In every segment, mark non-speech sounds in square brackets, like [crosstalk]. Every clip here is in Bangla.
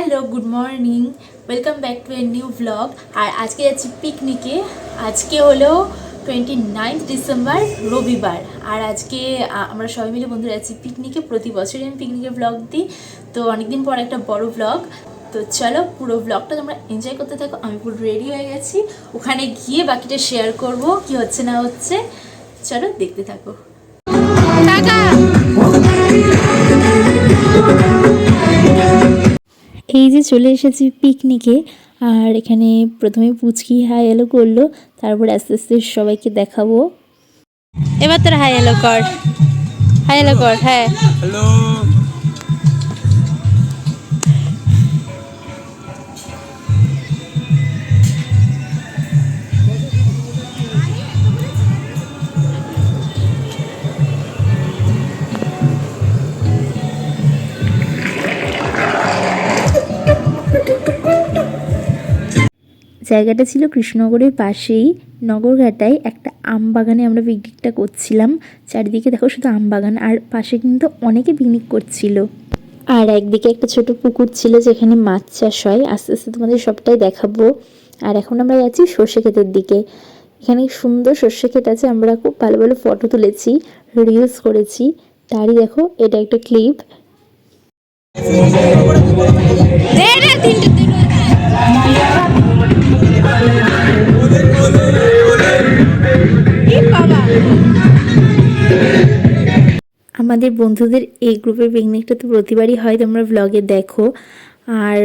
Hello good morning welcome back to a new blog আর আজকে যাচ্ছি পিকনিকে আজকে হলো টোয়েন্টি নাইন্থ ডিসেম্বর রবিবার। আর আজকে আমরা সবাই মিলে বন্ধুরা যাচ্ছি পিকনিকে প্রতি বছরই আমি পিকনিকের ব্লগ দিই। তো অনেকদিন পর একটা বড় ব্লগ তো চলো পুরো ব্লগটা তোমরা এনজয় করতে থাকো। আমি পুরো রেডি হয়ে গেছি। ওখানে গিয়ে বাকিটা শেয়ার করব। কি হচ্ছে না হচ্ছে? চলো দেখতে থাকো। এই যে চলে এসেছি পিকনিকে আর এখানে প্রথমে পুচকি হাই এলো করল, তারপর আস্তে আস্তে সবাইকে দেখাবো। এবার তোর হাই এলো কর। হাই এলো কর হ্যাঁ। জায়গাটা ছিল কৃষ্ণনগরের পাশেই, নগরঘাটায় একটা আম বাগানে আমরা পিকনিকটা করছিলাম। চারিদিকে দেখো শুধু আম বাগান, আর পাশে কিন্তু অনেকে পিকনিক করছিল। আর একদিকে একটা ছোট পুকুর ছিল যেখানে মাছ চাষ হয়। আস্তে আস্তে তোমাদের সবটাই দেখাবো। আর এখন আমরা যাচ্ছি সর্ষে ক্ষেতের দিকে। এখানে সুন্দর সর্ষে ক্ষেত আছে, আমরা খুব ভালো ভালো ফটো তুলেছি রিলস করেছি। তারই দেখো, এটা একটা ক্লিপ আমাদের বন্ধুদের এই গ্রুপের পিকনিকটা তো প্রতিবারই হয়, তোমরা ব্লগে দেখো। আর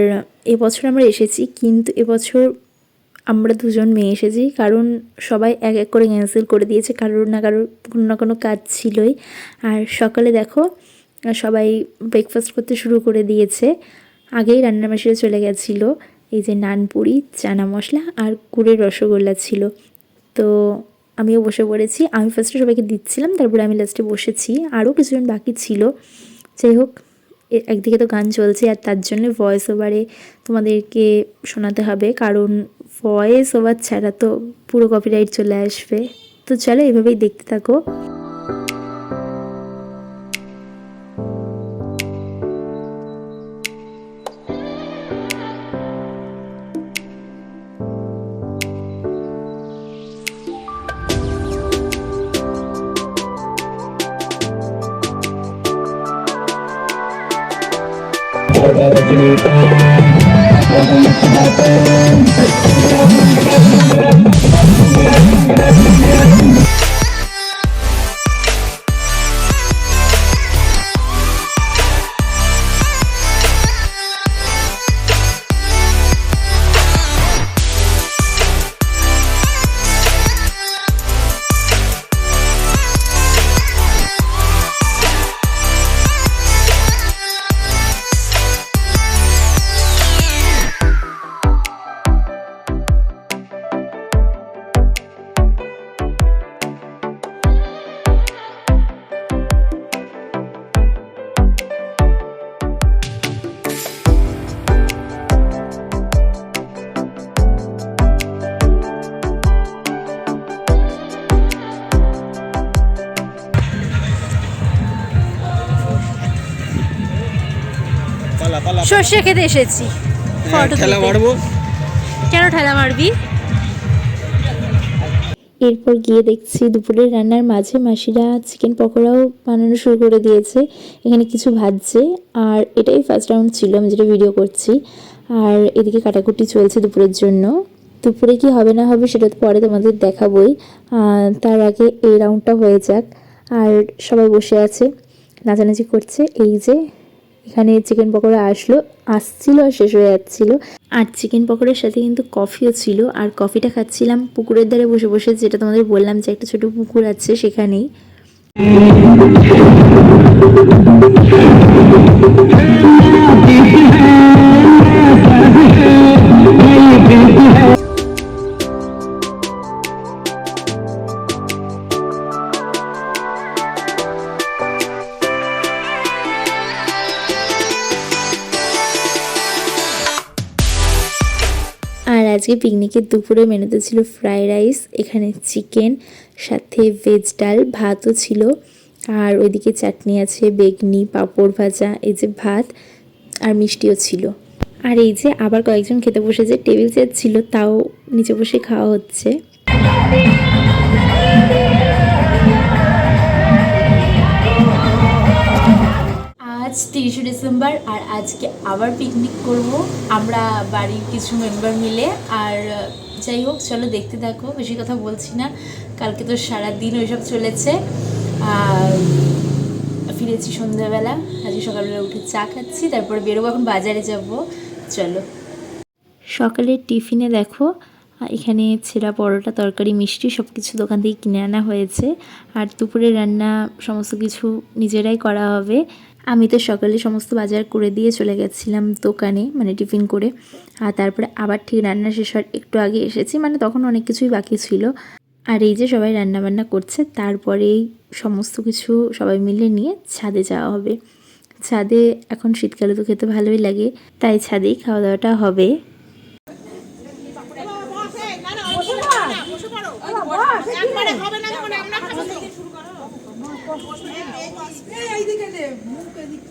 এবছর আমরা এসেছি, কিন্তু এবছর আমরা দুজন মেয়ে এসেছি, কারণ সবাই এক এক করে ক্যান্সেল করে দিয়েছে, কারোর না কারোর কোনো না কোনো কাজ ছিলই। আর সকালে দেখো, সবাই ব্রেকফাস্ট করতে শুরু করে দিয়েছে, আগেই রান্না মেশিনে চলে গেছিল। এই যে নানপুরি চানা মশলা আর গুড়ের রসগোল্লা ছিল। তো আমিও বসে পড়েছি। আমি ফার্স্টে সবাইকে দিচ্ছিলাম, তারপরে আমি লাস্টে বসেছি। আরও কিছুজন বাকি ছিল। যাই হোক একদিকে তো গান চলছে আর তার জন্য ভয়েস ওভারে তোমাদেরকে শোনাতে হবে। কারণ ভয়েস ওভার ছাড়া তো পুরো কপিরাইট চলে আসবে। তো চলো এভাবেই দেখতে থাকো। Thank you. সর্ষে খেতে এসেছি। ফটো খেলা মারবো? কেন ঠেলা মারবি? এরপর গিয়ে দেখছি দুপুরের রান্নার মাঝে মাসিরা চিকেন পকোড়াও বানানো শুরু করে দিয়েছে। এখানে কিছু ভাজছে। আর এটাই ফার্স্ট রাউন্ড ছিল আমি যেটা ভিডিও করছি। আর এদিকে কাটাকুটি চলছে দুপুরের জন্য। দুপুরে কি হবে না হবে সেটা তো পরে তোমাদের দেখাবই। তার আগে এই রাউন্ডটা হয়ে যাক। আর সবাই বসে আছে নাচানাচি করছে। এই যে এখানে চিকেন পকোড়া আসলো, আসছিল আর শেষ হয়ে যাচ্ছিল। আর চিকেন পকোড়ার সাথে কিন্তু কফিও ছিল, আর কফিটা খাচ্ছিলাম পুকুরের ধারে বসে বসে, যেটা তোমাদের বললাম যে একটা ছোট পুকুর আছে সেখানেই। আজকে পিকনিকের দুপুরে মেনুতে ছিল ফ্রাইড রাইস, এখানে চিকেন, সাথে ভেজ ডাল, ভাতও ছিল। আর ওইদিকে চাটনি আছে, বেগনি, পাঁপড় ভাজা, এই যে ভাত আর মিষ্টিও ছিল। আর এই যে আবার কয়েকজন খেতে বসেছে টেবিল চেয়ার ছিল, তাও নিচে বসে খাওয়া হচ্ছে। আজ তিরিশে ডিসেম্বর আর আজকে আবার পিকনিক করব। আমরা বাড়ির কিছু মেম্বার মিলে আর, যাই হোক, চলো দেখতে থাকো, বেশি কথা বলছি না। কালকে তো সারা দিন ওইসব চলেছে। ফিরেছি সন্ধ্যাবেলা, আজকে সকালবেলা উঠে চা খাচ্ছি, তারপরে বেরোবো, এখন বাজারে যাব। চলো। সকালের টিফিনে দেখো এখানে ছেঁড়া পরোটা, তরকারি, মিষ্টি সব কিছু দোকান থেকে কিনে আনা হয়েছে। আর দুপুরে রান্না সমস্ত কিছু নিজেরাই করা হবে। আমি তো সকালে সমস্ত বাজার করে দিয়ে চলে গেছিলাম দোকানে মানে টিফিন করে। আর তারপরে আবার ঠিক রান্না শেষ হওয়ার একটু আগে এসেছি মানে তখন অনেক কিছুই বাকি ছিল। আর এই যে সবাই রান্নাবান্না করছে তারপরেই সমস্ত কিছু সবাই মিলে নিয়ে ছাদে যাওয়া হবে। ছাদে এখন শীতকালে তো খেতে ভালোই লাগে, তাই ছাদেই খাওয়া দাওয়াটা হবে।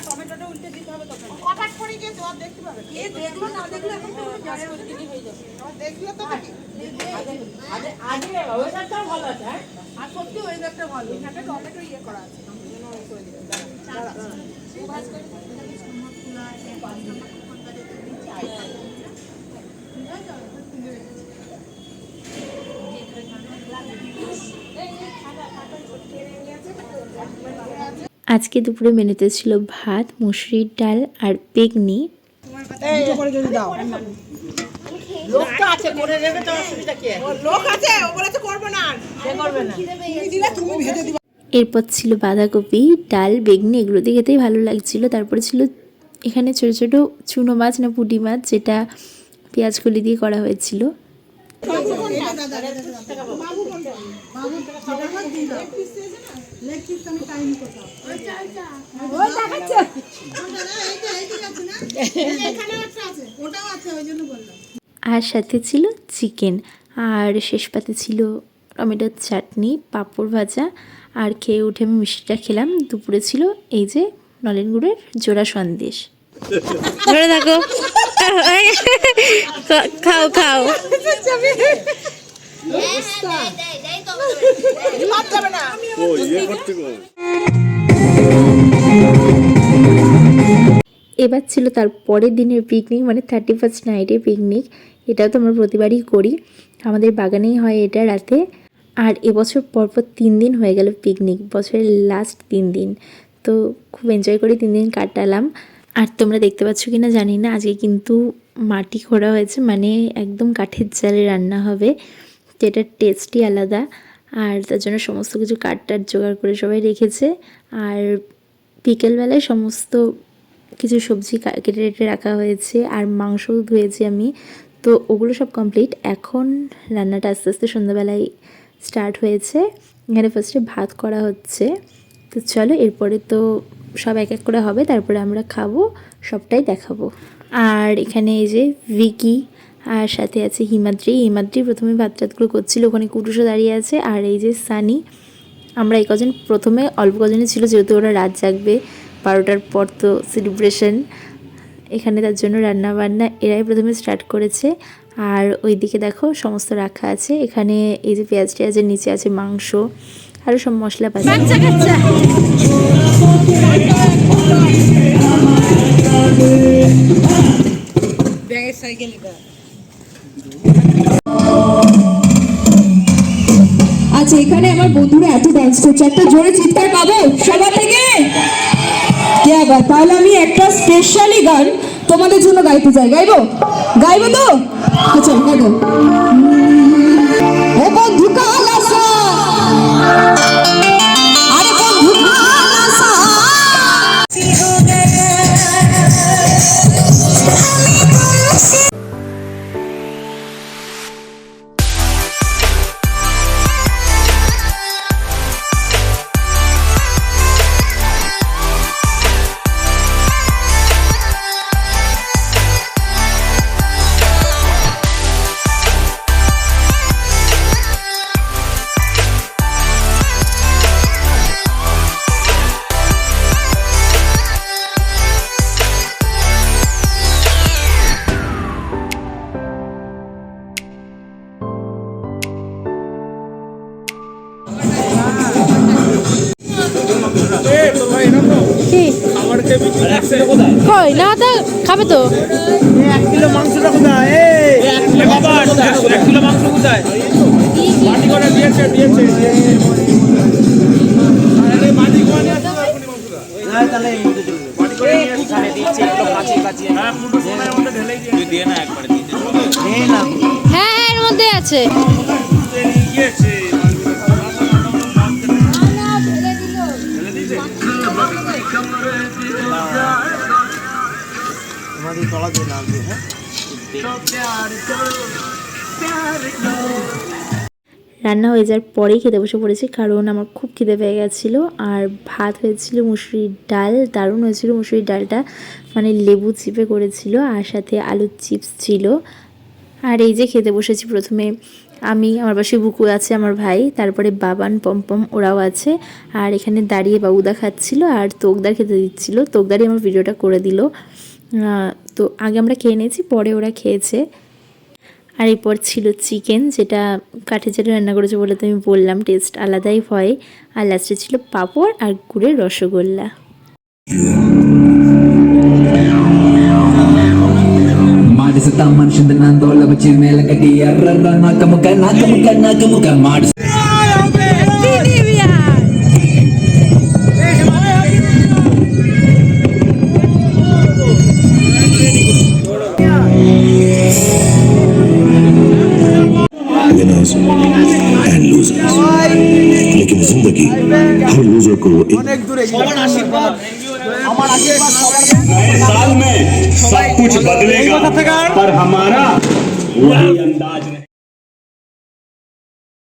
আজকে দুপুরে মেনুতে ছিল ভাত মুসুরির ডাল আর বেগনি লোকটা আছে করে নেবে তো অসুবিধা কি আছে? লোক আছে ও বলেছে করব না দুপুরে কে ছিল ভাত তুমি ডাল আর ভেজে দিবা। এরপর ছিল বাঁধাকপি ডাল বেগনি এগুলো দিয়ে খেতেই ভালো লাগছিল। তারপরে ছিল এখানে ছোট ছোট চুনো মাছ না পুঁটি মাছ যেটা পেঁয়াজ কলি দিয়ে করা হয়েছিল। আর সাথে ছিল চিকেন আর শেষ পাতে ছিল টমেটোর চাটনি পাঁপড় ভাজা আর খেয়ে উঠে আমি মিষ্টিটা খেলাম। দুপুরে ছিল এই যে নলেন গুড়ের জোড়া সন্দেশ। ধরে থাকো। [laughs] খাও খাও। এবার ছিল তার পরের দিনের পিকনিক মানে থার্টি ফার্স্ট নাইটে পিকনিক এটাও তো আমরা প্রতিবারই করি। আমাদের বাগানেই হয় এটা রাতে। আর এবছর পরপর তিন দিন হয়ে গেল পিকনিক বছরের লাস্ট তিন দিন। তো খুব এনজয় করে তিন দিন কাটালাম। আর তোমরা দেখতে পাচ্ছ কি না জানি না, আজকে কিন্তু মাটি খোঁড়া হয়েছে মানে একদম কাঠের জালে রান্না হবে। যেটার টেস্টই আলাদা। আর তার জন্য সমস্ত কিছু কাঠ টাট জোগাড় করে সবাই রেখেছে। আর বিকেলবেলায় সমস্ত কিছু সবজি কেটে কেটে রাখা হয়েছে আর মাংসও ধুয়েছি আমি। তো ওগুলো সব কমপ্লিট এখন রান্নাটা আস্তে আস্তে সন্ধ্যাবেলায় স্টার্ট হয়েছে। এখানে ফার্স্টে ভাত করা হচ্ছে। তো চলো এরপরে তো সব এক এক করে হবে। তারপরে আমরা খাব, সবটাই দেখাবো। আর এখানে এই যে ভিকি আর সাথে আছে হিমাদ্রি। হিমাদ্রি প্রথমে ভাত টাতগুলো করছিল ওখানে কুটুসও দাঁড়িয়ে আছে আর এই যে সানি। আমরা এই কজন প্রথমে অল্প কজনই ছিল যেহেতু ওরা রাত জাগবে বারোটার পর তো সেলিব্রেশন এখানে তার জন্য রান্না বান্না এরাই প্রথমে স্টার্ট করেছে। আর ওইদিকে দেখো সমস্ত রাখা আছে। এখানে এই যে পেঁয়াজ টেয়াজের নিচে আছে মাংস আরও সব মশলা ব্যাগের সাইকেল ডান্স করছে। একটা জোরে চিৎকার পাবো সবার থেকে? কে আবার? তাহলে আমি একটা স্পেশালি গান তোমাদের জন্য গাইতে চাই। গাইবো? গাইবো তো? আচ্ছা গাইবো। কই? না তা খাবে তো। এক কিলো মাংসটা কোথায় এক কিলো খাবার এক কিলো মাংস কোথায় হ্যাঁ, তাহলে এই মধ্যে চলে তলা দিয়ে নামবে হ্যাঁ? রান্না হয়ে যাওয়ার পরেই খেতে বসে পড়েছি, কারণ আমার খুব খিদে পেয়ে গেছিল। আর ভাত হয়েছিল মুসুরির ডাল, দারুণ হয়েছিল মুসুরির ডালটা। মানে লেবু চিপে করেছিল, আর সাথে আলুর চিপস ছিল। আর এই যে খেতে বসেছি, প্রথমে আমি, আমার পাশে বুকু আছে, আমার ভাই, তারপরে বাবান, পম্পম, ওরাও আছে। আর এখানে দাঁড়িয়ে বাবুদা খাচ্ছিল, আর তোকদার খেতে দিচ্ছিল। তোকদারই আমার ভিডিওটা করে দিল। তো আগে আমরা খেয়ে নিয়েছি পরে ওরা খেয়েছে আর এরপর ছিল চিকেন যেটা কাঠে যেটা রান্না করেছে বলে তো আমি বললাম টেস্ট আলাদাই হয় আর লাস্টে ছিল পাঁপড় আর গুড়ের রসগোল্লা ಮಾಡಿಸುತ್ತ ಮನುಷ್ಯದ ನಂದೋಳ ಬಚ್ಚಿ ಮೇಲೆ ಕಟ್ಟಿ ಎರ್ರ ನಾಕ ಮುಖ ನಾಕ ಮುಖ ನಾಕ ಮುಖ ಮಾಡಿಸ আশীর্বাদ साल में सब कुछ बदलेगा पर हमारा वही अंदाज नहीं